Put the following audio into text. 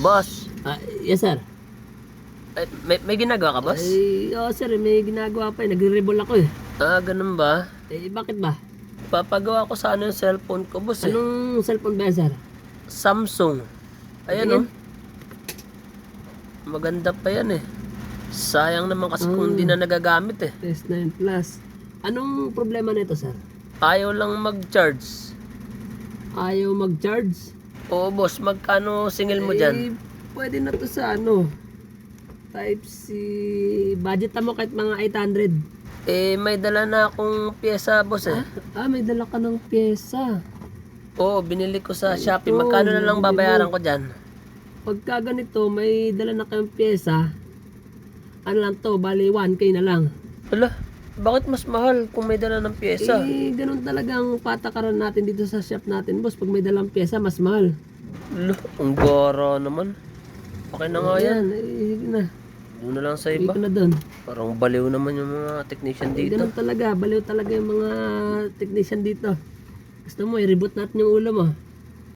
Boss, Ah, yes sir. ay, may, may ginagawa ka, boss? Ay, oo sir, may ginagawa pa eh. Nagre-rebel ako eh. Ah, ganun ba? Eh, bakit ba? Papagawa ko sana yung cellphone ko, boss eh. Anong cellphone ba yan sir? Samsung. Ayan Ayan. oh. Maganda pa yan eh. Sayang naman kasi kung hindi na nagagamit eh. S9 Plus. Anong problema nito sir? Ayaw lang mag-charge. Ayaw mag-charge? Oo, boss. Magkano singil mo dyan? Eh, pwede na to sa ano? Type C. Budget mo kahit mga 800. Eh, may dala na akong pyesa, boss eh. Ah, may dala ka ng pyesa. Oo, binili ko sa Shopee. Magkano na lang babayaran ko dyan? Pagka ganito, may dala na kayong pyesa. Ano lang to, bali 1K na lang. Hala, bakit mas mahal kung may dala ng pyesa? Eh, ganun talagang patakaran natin dito sa shop natin, boss. Pag may dalang pyesa, mas mahal. Hala, ang gara naman. Okay na nga yan. Eh, na. Doon na lang sa Hindi iba. ko na doon. Parang baliw naman yung mga technician Eh, dito. ganun talaga. Baliw talaga yung mga technician dito. Gusto mo, i-reboot natin yung ulo mo.